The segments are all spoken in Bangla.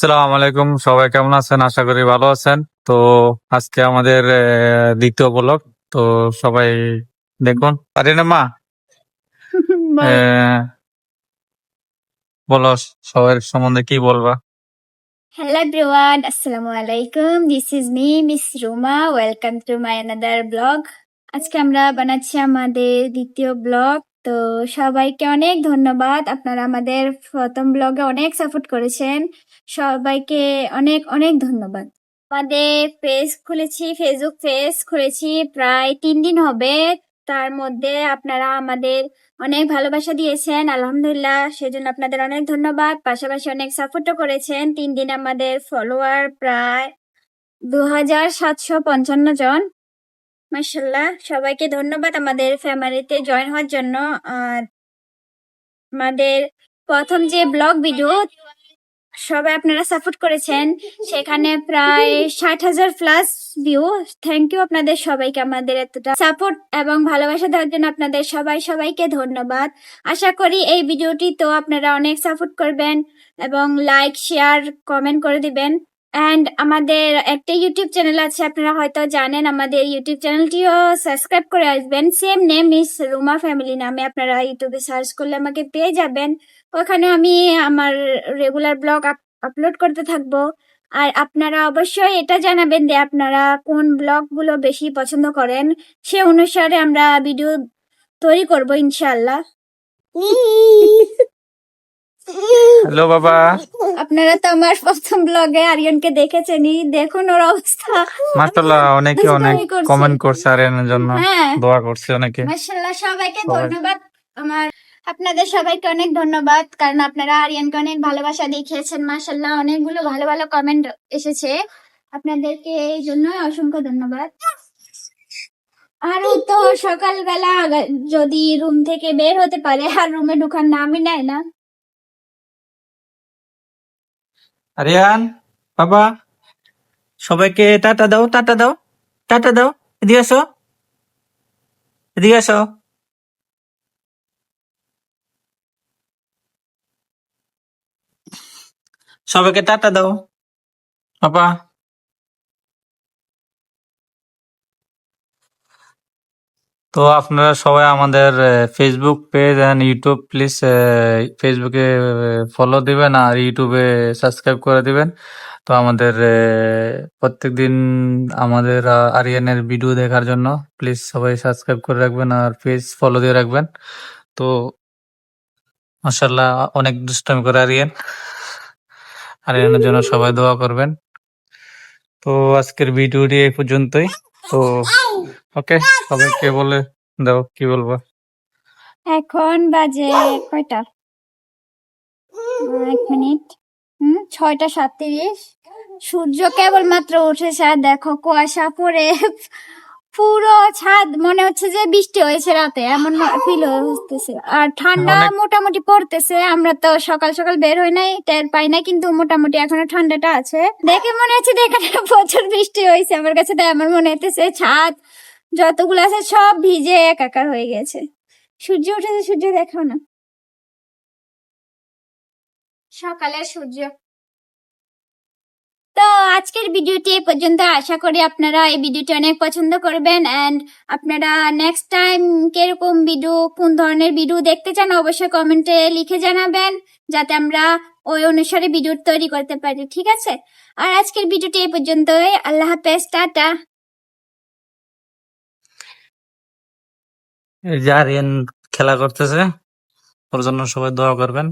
আসসালামু আলাইকুম সবাই কেমন আছেন? আশা করি ভালো আছেন। তো আজকে আমাদের দ্বিতীয় ব্লগ। তো সবাই দেখুন। আরে না মা? বলো সবার সম্বন্ধে কি বলবা? Hello everyone, Assalamu alaikum. This is me, Miss Ruma. Welcome to my another blog. আজকে আমরা বানাচ্ছি আমাদের দ্বিতীয় ব্লগ তো সবাইকে অনেক ধন্যবাদ। আপনারা আমাদের প্রথম ব্লগে অনেক সাপোর্ট করেছেন। সবাইকে অনেক অনেক ধন্যবাদ। আমাদের পেজ খুলেছি ফেসবুক পেজ খুলেছি, প্রায় তিন দিন হবে। তার মধ্যে আপনারা আমাদের অনেক ভালোবাসা দিয়েছেন, আলহামদুলিল্লাহ। সেজন্য আপনাদের অনেক ধন্যবাদ। পাশাপাশি অনেক সাপোর্টও করেছেন। তিন দিন আমাদের ফলোয়ার প্রায় দু হাজার সাতশো পঞ্চান্ন জন। মার্শাল্লাহ সবাইকে ধন্যবাদ আমাদের ফ্যামিলিতে জয়েন হওয়ার জন্য। আর আমাদের প্রথম যে ব্লগ ভিডিও সবাই আপনারা সাপোর্ট করেছেন। সেখানে প্রায় ষাট হাজার প্লাস ভিউ থ্যাংক ইউ আপনাদের সবাইকে আমাদের এতটা সাপোর্ট এবং ভালোবাসা দেওয়ার জন্য আপনাদের সবাই সবাইকে ধন্যবাদ। আশা করি এই ভিডিওটি তো আপনারা অনেক সাপোর্ট করবেন এবং লাইক শেয়ার কমেন্ট করে দিবেন। অ্যান্ড আমাদের একটা ইউটিউব চ্যানেল আছে, আপনারা হয়তো জানেন। আমাদের ইউটিউব চ্যানেলটিও সাবস্ক্রাইব করে আসবেন। Same name miss Ruma family নামে আপনারা ইউটিউবে সার্চ করলে আমাকে পেয়ে যাবেন। ওখানে আমি আমার রেগুলার ব্লগ আপলোড করতে থাকব। আর আপনারা অবশ্যই এটা জানাবেন যে আপনারা কোন ব্লগগুলো বেশি পছন্দ করেন। সে অনুসারে আমরা ভিডিও তৈরি করব ইনশাল্লাহ হ্যালো বাবা। আপনারা তো আমার প্রথম ব্লগে আরিয়ানকে দেখেছেনই। দেখুন ওর অবস্থা। মাসাল্লাহ অনেকে অনেক কমেন্ট করছে আর এর জন্য। হ্যাঁ। দোয়া করছে অনেকে। মাশাল্লাহ সবাইকে ধন্যবাদ। আমার আপনাদের সবাইকে অনেক ধন্যবাদ। কারণ আপনারা আরিয়ানকে অনেক ভালোবাসা দেখিয়েছেন। মাশাল্লাহ অনেকগুলো ভালো ভালো কমেন্ট এসেছে। আপনাদেরকে এই জন্য অসংখ্য ধন্যবাদ। আরও তো সকালবেলা যদি রুম থেকে বের হতে পারে আর রুমে ঢুকার নামই নেয় না। আরিয়ান, বাবা। সবাইকে টাটা দাও টাটা দাও টাটা দাও। এদিকে আসো। এদিকে আসো। সবাইকে টাটা দাও। বাবা। তো আপনারা সবাই আমাদের Facebook page and YouTube please ফেসবুকে ফলো দিবেন আর ইউটিউবে সাবস্ক্রাইব করে দিবেন। তো আমাদের প্রত্যেক দিন আমাদের আরিয়ানের ভিডিও দেখার জন্য প্লিজ সবাই সাবস্ক্রাইব করে রাখবেন আর পেজ ফলো দিয়ে রাখবেন। তো মাসাল্লাহ অনেক দুষ্টামি করে আরিয়ান। আরিয়ানের জন্য সবাই দোয়া করবেন। তো আজকের ভিডিওটি এই পর্যন্তই। তো ওকে সবাইকে বলে দাও কি বলব? এখন বাজে কয়টা? এক মিনিট। হুম ছয়টা সাতত্রিশ। সূর্য কেবলমাত্র উঠেছে আর দেখো কুয়াশা পরে পুরো ছাদ মনে হচ্ছে যে বৃষ্টি হয়েছে রাতে এমন ফিল হতেছে আর ঠান্ডা মোটামুটি পড়তেছে আমরা তো সকাল সকাল বের হই নাই টের পাই না কিন্তু মোটামুটি এখনও ঠান্ডাটা আছে। দেখে মনে হচ্ছে যে এখানে প্রচুর বৃষ্টি হয়েছে আমার কাছে তো আমার মনে হইতেছে ছাদ যতগুলো আছে সব ভিজে একাকার হয়ে গেছে। সূর্য উঠেছে সূর্য দেখাও না। সকালের সূর্য। তো আজকের ভিডিওটি এই পর্যন্ত। আশা করি আপনারা এই ভিডিওটি অনেক পছন্দ করবেন। অ্যান্ড আপনারা নেক্সট টাইম কীরকম ভিডিও কোন ধরনের ভিডিও দেখতে চান অবশ্যই কমেন্টে লিখে জানাবেন। যাতে আমরা ওই অনুসারে ভিডিও তৈরি করতে পারি। ঠিক আছে? আর আজকের ভিডিওটি এই পর্যন্তই। আল্লাহ হাফেজ টাটা। যে আরিয়ান খেলা করতেছে ওর জন্য সবাই দোয়া করবেন।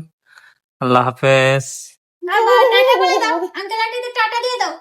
আল্লাহ হাফেজ। টাটা দিয়ে দাও।